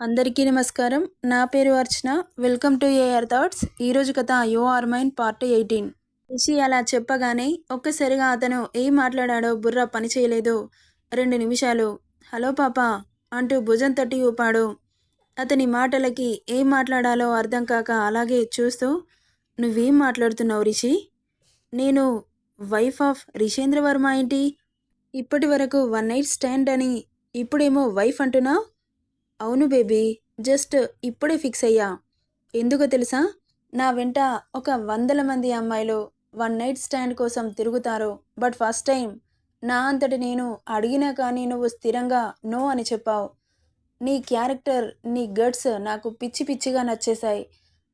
అందరికీ నమస్కారం. నా పేరు అర్చన. వెల్కమ్ టు ఏఆర్ థాట్స్. ఈరోజు కథ you are mine part eighteen. Rishi అలా చెప్పగానే ఒక్కసారిగా అతను ఏం మాట్లాడాడో బుర్ర పని చేయలేదు. రెండు నిమిషాలు. హలో పాప అంటూ భుజం తట్టి ఊపాడు. అతని మాటలకి ఏం మాట్లాడాలో అర్థం కాక అలాగే చూస్తూ నువ్వేం మాట్లాడుతున్నావు రిషి? నేను వైఫ్ ఆఫ్ రిషేంద్ర వర్మ ఏంటి? ఇప్పటి వరకు వన్ నైట్ స్టాండ్ అని ఇప్పుడేమో వైఫ్ అంటున్నావు అవును బేబీ జస్ట్ ఇప్పుడే ఫిక్స్ అయ్యా. ఎందుకో తెలుసా? నా వెంట ఒక వందల మంది అమ్మాయిలు వన్ నైట్ స్టాండ్ కోసం తిరుగుతారు. But first time. నా అంతటి నేను అడిగినా కానీ నువ్వు స్థిరంగా నో అని చెప్పావు. నీ క్యారెక్టర్ నీ గట్స్ నాకు పిచ్చి పిచ్చిగా నచ్చేశాయి.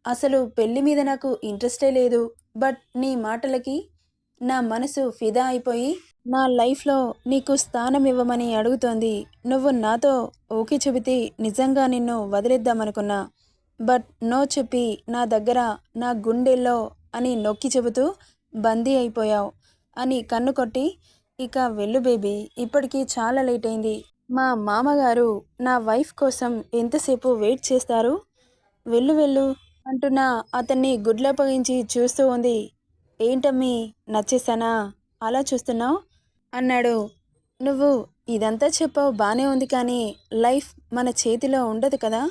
అసలు పెళ్ళి మీద నాకు ఇంట్రెస్టే లేదు. బట్ నీ మాటలకి నా మనసు ఫిదా అయిపోయి నా లైఫ్లో నీకు స్థానం ఇవ్వమని అడుగుతోంది. నువ్వు నాతో ఓకే చెబితే నిజంగా నిన్ను వదిలేద్దామనుకున్నా. బట్ నో చెప్పి నా దగ్గర నా గుండెల్లో అని నొక్కి చెబుతూ బందీ అయిపోయావు అని కన్ను కొట్టి ఇక వెళ్ళు బేబీ ఇప్పటికీ చాలా లేట్ అయింది. మా మామగారు నా వైఫ్ కోసం ఎంతసేపు వెయిట్ చేస్తారు? వెళ్ళు వెళ్ళు అంటున్న అతన్ని గుడ్లప్పగించి చూస్తూ ఉంది. ఏంటమ్మీ నచ్చేసానా అలా చూస్తున్నావు? అన్నాడు. నువ్వు ఇదంతా చెప్పావు బాగానే ఉంది కానీ లైఫ్ మన చేతిలో ఉండదు కదా?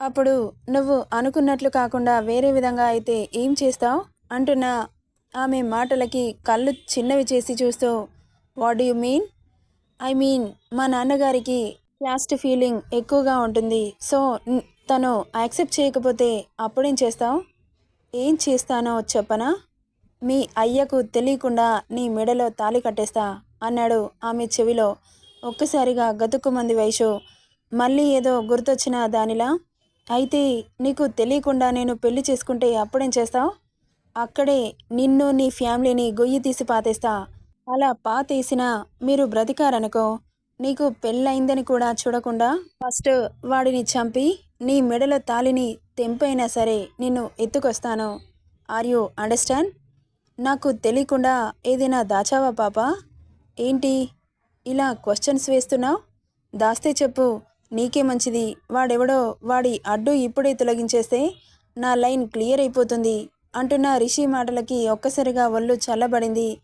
అప్పుడు నువ్వు అనుకున్నట్లు కాకుండా వేరే విధంగా అయితే ఏం చేస్తావు? అంటున్న ఆమె మాటలకి కళ్ళు చిన్నవి చేసి చూస్తూ what you mean? I mean మా నాన్నగారికి క్యాస్ట్ ఫీలింగ్ ఎక్కువగా ఉంటుంది. సో తను యాక్సెప్ట్ చేయకపోతే అప్పుడేం చేస్తావు? ఏం చేస్తానో చెప్పనా? మీ అయ్యకు తెలియకుండా నీ మెడలో తాళి కట్టేస్తా అన్నాడు ఆమె చెవిలో. ఒక్కసారిగా గతుక్కుమంది వయసు. మళ్ళీ ఏదో గుర్తొచ్చిన దానిలా? అయితే నీకు తెలియకుండా నేను పెళ్ళి చేసుకుంటే అప్పుడేం చేస్తావు? అక్కడే నిన్ను నీ ఫ్యామిలీని గొయ్యి తీసి పాతేస్తా. అలా పాతేసినా మీరు బ్రతికారనుకో. నీకు పెళ్ళయిందని కూడా చూడకుండా ఫస్ట్ వాడిని చంపి నీ మెడలో తాలిని తెంపైనా సరే నిన్ను ఎత్తుకొస్తాను. ఆర్ యూ అండర్స్టాండ్ నాకు తెలియకుండా ఏదైనా దాచావా పాపా? ఏంటి? ఇలా క్వశ్చన్స్ వేస్తున్నావు? దాస్తే చెప్పు నీకే మంచిది. వాడెవడో వాడి అడ్డు ఇప్పుడే తొలగించేస్తే నా లైన్ క్లియర్ అయిపోతుంది అంటున్న రిషి మాటలకి ఒక్కసారిగా ఒళ్ళు చల్లబడింది.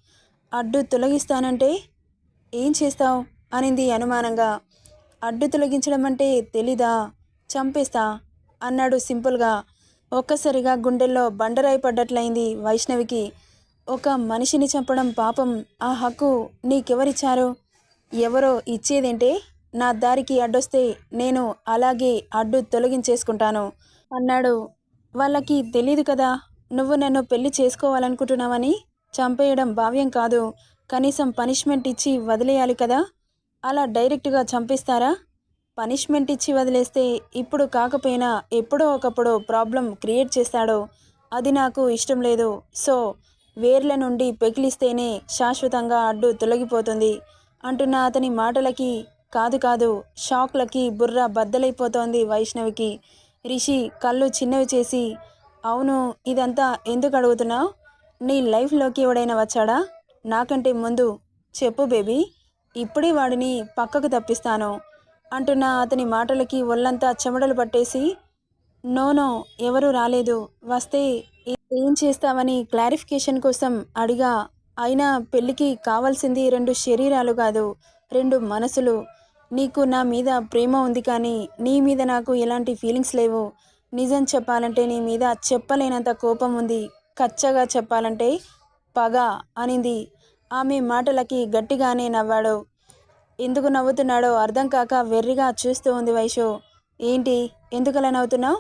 అడ్డు తొలగిస్తానంటే ఏం చేస్తావు? అనింది అనుమానంగా. అడ్డు తొలగించడం అంటే తెలీదా? చంపేస్తా అన్నాడు సింపుల్గా. ఒక్కసారిగా గుండెల్లో బండరాయి పడ్డట్లయింది వైష్ణవికి. ఒక మనిషిని చంపడం పాపం. ఆ హక్కు నీకెవరిచ్చారు? ఎవరో ఇచ్చేదేంటే నా దారికి అడ్డొస్తే నేను అలాగే అడ్డు తొలగించేసుకుంటాను అన్నాడు. వాళ్ళకి తెలీదు కదా నువ్వు నన్ను పెళ్ళి చేసుకోవాలనుకుంటున్నావని? చంపేయడం భావ్యం కాదు. కనీసం పనిష్మెంట్ ఇచ్చి వదిలేయాలి కదా. అలా డైరెక్ట్గా చంపేస్తారా? పనిష్మెంట్ ఇచ్చి వదిలేస్తే ఇప్పుడు కాకపోయినా ఎప్పుడో ఒకప్పుడు ప్రాబ్లం క్రియేట్ చేస్తాడో. అది నాకు ఇష్టం లేదు. సో వేర్ల నుండి పెకిలిస్తేనే శాశ్వతంగా అడ్డు తొలగిపోతుంది అంటున్న అతని మాటలకి కాదు కాదు షాక్లకి బుర్ర బద్దలైపోతోంది వైష్ణవికి. రిషి కళ్ళు చిన్నవి చేసి అవును ఇదంతా ఎందుకు అడుగుతున్నావు? నీ లైఫ్లోకి ఎవడైనా వచ్చాడా? నాకంటే ముందు చెప్పు బేబీ ఇప్పుడే వాడిని పక్కకు తప్పిస్తాను అంటున్న అతని మాటలకి ఒళ్ళంతా చెమటలు పట్టేసి నోనో ఎవరూ రాలేదు వస్తే ఏం చేస్తామని క్లారిఫికేషన్ కోసం అడిగా. అయినా పెళ్ళికి కావాల్సింది రెండు శరీరాలు కాదు రెండు మనసులు. నీకు నా మీద ప్రేమ ఉంది కానీ నీ మీద నాకు ఎలాంటి ఫీలింగ్స్ లేవు. నిజం చెప్పాలంటే నీ మీద చెప్పలేనంత కోపం ఉంది. కచ్చగా చెప్పాలంటే పగ అనింది. ఆమె మాటలకి గట్టిగానే నవ్వాడు. ఎందుకు నవ్వుతున్నాడో అర్థం కాక వెర్రిగా చూస్తూ ఉంది వైషు. ఏంటి? ఎందుకలా నవ్వుతున్నావు?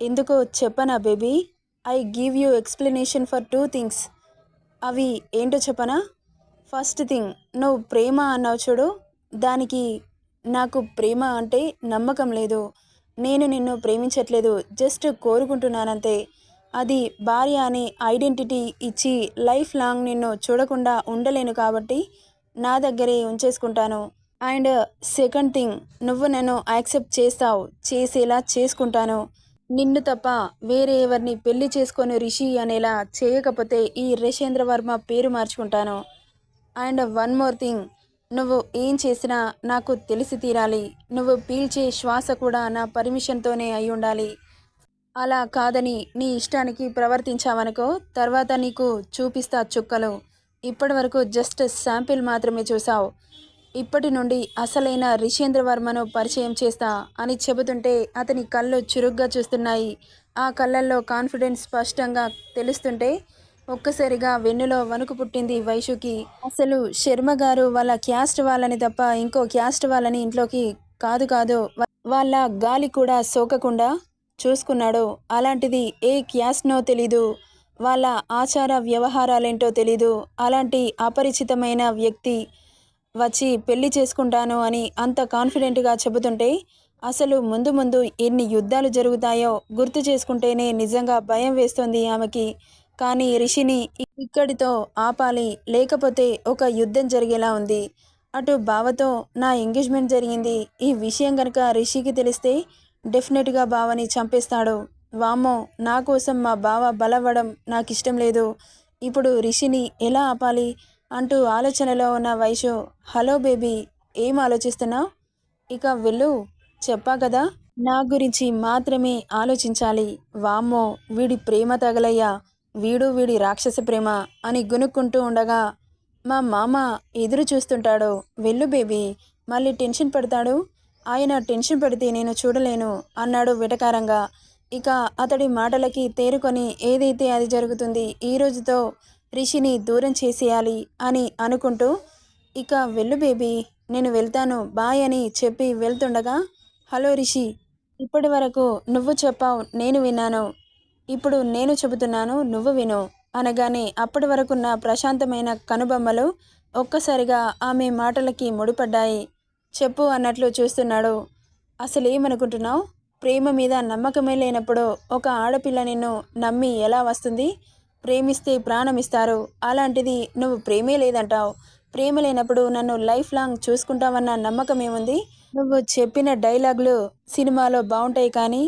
ఎందుకో చెప్పనా baby? I give you explanation for two things అవి ఏంటో చెప్పనా? ఫస్ట్ థింగ్ నువ్వు ప్రేమ అన్నావు చూడు. దానికి నాకు ప్రేమ అంటే నమ్మకం లేదు. నేను నిన్ను ప్రేమించట్లేదు. జస్ట్ కోరుకుంటున్నానంతే. అది భార్య అనే ఐడెంటిటీ ఇచ్చి లైఫ్ లాంగ్ నిన్ను చూడకుండా ఉండలేను కాబట్టి నా దగ్గరే ఉంచేసుకుంటాను. అండ్ సెకండ్ థింగ్ నువ్వు నన్ను యాక్సెప్ట్ చేస్తావు. చేసేలా చేసుకుంటాను. నిన్ను తప్ప వేరే ఎవరిని పెళ్ళి చేసుకొని రిషి అనేలా చేయకపోతే ఈ రేషేంద్ర వర్మ పేరు మార్చుకుంటాను. అండ్ వన్ మోర్ థింగ్ నువ్వు ఏం చేసినా నాకు తెలిసి తీరాలి. నువ్వు పీల్చే శ్వాస కూడా నా పర్మిషన్తోనే అయి ఉండాలి. అలా కాదని నీ ఇష్టానికి ప్రవర్తించావనుకో తర్వాత నీకు చూపిస్తా చుక్కలు. ఇప్పటివరకు జస్ట్ శాంపిల్ మాత్రమే చూసావు ఇప్పటి నుండి అసలైన రిషేంద్రవర్మను పరిచయం చేస్తా అని చెబుతుంటే అతని కళ్ళు చురుగ్గా చూస్తున్నాయి. ఆ కళ్ళల్లో కాన్ఫిడెన్స్ స్పష్టంగా తెలుస్తుంటే ఒక్కసారిగా వెన్నులో వణుకు పుట్టింది వైషుకి అసలు శర్మ గారు వాళ్ళ క్యాస్ట్ వాళ్ళని తప్ప ఇంకో క్యాస్ట్ వాళ్ళని ఇంట్లోకి కాదు కాదు వాళ్ళ గాలి కూడా సోకకుండా చూసుకున్నాడు అలాంటిది ఏ క్యాస్ట్నో తెలీదు వాళ్ళ ఆచార వ్యవహారాలేంటో తెలీదు అలాంటి అపరిచితమైన వ్యక్తి వచ్చి పెళ్ళి చేసుకుంటాను అని అంత కాన్ఫిడెంట్గా చెబుతుంటే అసలు ముందు ముందు ఎన్ని యుద్ధాలు జరుగుతాయో గుర్తు చేసుకుంటేనే నిజంగా భయం వేస్తుంది ఆమెకి. కానీ రిషిని ఇక్కడితో ఆపాలి లేకపోతే ఒక యుద్ధం జరిగేలా ఉంది. అటు బావతో నా ఎంగేజ్మెంట్ జరిగింది. ఈ విషయం కనుక రిషికి తెలిస్తే డెఫినెట్గా బావని చంపేస్తాడు. వామ్మో నా కోసం మా బావ బలవ్వడం నాకు ఇష్టం లేదు. ఇప్పుడు రిషిని ఎలా ఆపాలి? అంటూ ఆలోచనలో ఉన్న వైషు హలో బేబీ ఏం ఆలోచిస్తున్నావు ఇక వెళ్ళు చెప్పా కదా? నా గురించి మాత్రమే ఆలోచించాలి. వామ్మో వీడి ప్రేమ తగలయ్యా. వీడు వీడి రాక్షస ప్రేమ అని గునుక్కుంటూ ఉండగా మా మామ ఎదురు చూస్తుంటాడు. వెళ్ళు బేబీ మళ్ళీ టెన్షన్ పడతాడు? ఆయన టెన్షన్ పడితే నేను చూడలేను అన్నాడు వెటకారంగా. ఇక అతడి మాటలకి తేరుకొని ఏదైతే అది జరుగుతుంది ఈ రోజుతో రిషిని దూరం చేసేయాలి అని అనుకుంటూ ఇక వెళ్ళు బేబీ నేను వెళ్తాను బాయ్ అని చెప్పి వెళ్తుండగా హలో రిషి ఇప్పటి వరకు నువ్వు చెప్పావు నేను విన్నాను. ఇప్పుడు నేను చెబుతున్నాను నువ్వు విను అనగానే అప్పటి వరకున్న ప్రశాంతమైన కనుబొమ్మలు ఒక్కసారిగా ఆమె మాటలకి ముడిపడ్డాయి. చెప్పు అన్నట్లు చూస్తున్నాడు. అసలు ఏమనుకుంటున్నావు ప్రేమ మీద నమ్మకమే లేనప్పుడు ఒక ఆడపిల్ల నిన్ను నమ్మి ఎలా వస్తుంది? ప్రేమిస్తే ప్రాణం ఇస్తారు అలాంటిది నువ్వు ప్రేమే లేదంటావు. ప్రేమ లేనప్పుడు నన్ను లైఫ్ లాంగ్ చూసుకుంటావన్న నమ్మకం ఏముంది నువ్వు చెప్పిన డైలాగులు సినిమాలో బాగుంటాయి కానీ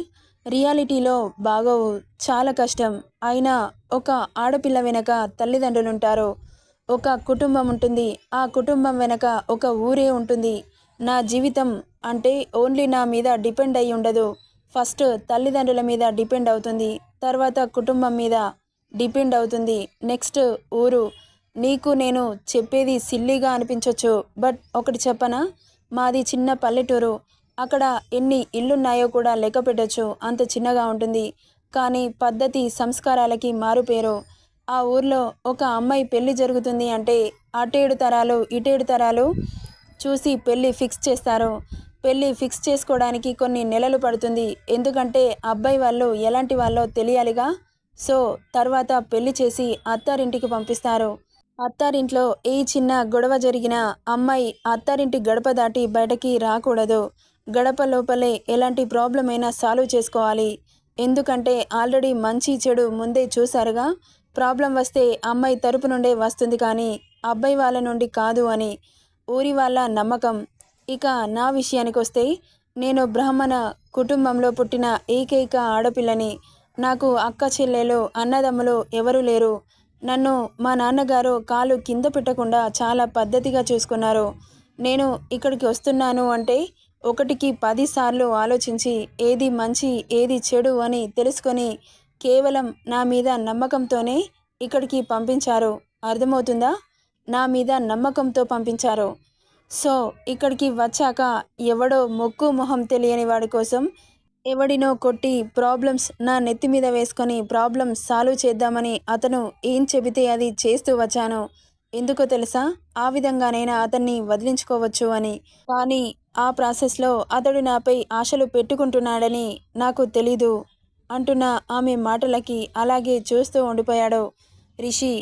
రియాలిటీలో బాగోవు. చాలా కష్టం. అయినా ఒక ఆడపిల్ల వెనక తల్లిదండ్రులుంటారు. ఒక కుటుంబం ఉంటుంది. ఆ కుటుంబం వెనక ఒక ఊరే ఉంటుంది. నా జీవితం అంటే ఓన్లీ నా మీద డిపెండ్ అయి ఉండదు ఫస్ట్ తల్లిదండ్రుల మీద డిపెండ్ అవుతుంది. తర్వాత కుటుంబం మీద డిపెండ్ అవుతుంది. నెక్స్ట్ ఊరు. నీకు నేను చెప్పేది సిల్లీగా అనిపించవచ్చు బట్ ఒకటి చెప్పనా? మాది చిన్న పల్లెటూరు. అక్కడ ఎన్ని ఇల్లున్నాయో కూడా లెక్క పెట్టచ్చు. అంత చిన్నగా ఉంటుంది. కానీ పద్ధతి సంస్కారాలకి మారుపేరు ఆ ఊర్లో ఒక అమ్మాయి పెళ్ళి జరుగుతుంది అంటే అటేడు తరాలు ఇటేడు తరాలు చూసి పెళ్ళి ఫిక్స్ చేస్తారు. పెళ్ళి ఫిక్స్ చేసుకోవడానికి కొన్ని నెలలు పడుతుంది. ఎందుకంటే అబ్బాయి వాళ్ళు ఎలాంటి వాళ్ళో తెలియాలిగా? సో తర్వాత పెళ్ళి చేసి అత్తారింటికి పంపిస్తారు. అత్తారింట్లో ఏ చిన్న గొడవ జరిగినా అమ్మాయి అత్తారింటి గడప దాటి బయటకి రాకూడదు. గడప లోపలే ఎలాంటి ప్రాబ్లం అయినా సాల్వ్ చేసుకోవాలి. ఎందుకంటే ఆల్రెడీ మంచి చెడు ముందే చూశారుగా. ప్రాబ్లం వస్తే అమ్మాయి తరపు నుండే వస్తుంది కానీ అబ్బాయి వాళ్ళ నుండి కాదు అని ఊరి వాళ్ళ నమ్మకం. ఇక నా విషయానికి వస్తే నేను బ్రాహ్మణ కుటుంబంలో పుట్టిన ఏకైక ఆడపిల్లని. నాకు అక్క చెల్లెలు అన్నదమ్ములు ఎవరూ లేరు. నన్ను మా నాన్నగారు కాలు కింద పెట్టకుండా చాలా పద్ధతిగా చూసుకున్నారు. నేను ఇక్కడికి వస్తున్నాను అంటే ఒకటికి పదిసార్లు ఆలోచించి ఏది మంచి ఏది చెడు అని తెలుసుకొని కేవలం నా మీద నమ్మకంతోనే ఇక్కడికి పంపించారు. అర్థమవుతుందా? నా మీద నమ్మకంతో పంపించారు. సో ఇక్కడికి వచ్చాక ఎవడో మొక్కు మొహం తెలియని వాడి కోసం ఎవడినో కొట్టి ప్రాబ్లమ్స్ నా నెత్తి మీద వేసుకొని ప్రాబ్లమ్స్ సాల్వ్ చేద్దామని అతను ఏం చెబితే అది చేస్తూ వచ్చాను. ఎందుకో తెలుసా? ఆ విధంగానైనా అతన్ని వదిలించుకోవచ్చు అని. కానీ ఆ ప్రాసెస్లో అతడు నాపై ఆశలు పెట్టుకుంటున్నాడని నాకు తెలీదు అంటున్న ఆమె మాటలకి అలాగే చూస్తూ ఉండిపోయాడు. రిషి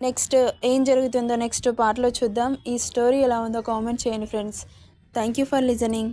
నెక్స్ట్ ఏం జరుగుతుందో నెక్స్ట్ పార్ట్లో చూద్దాం. ఈ స్టోరీ ఎలా ఉందో కామెంట్ చేయండి friends. Thank you for listening.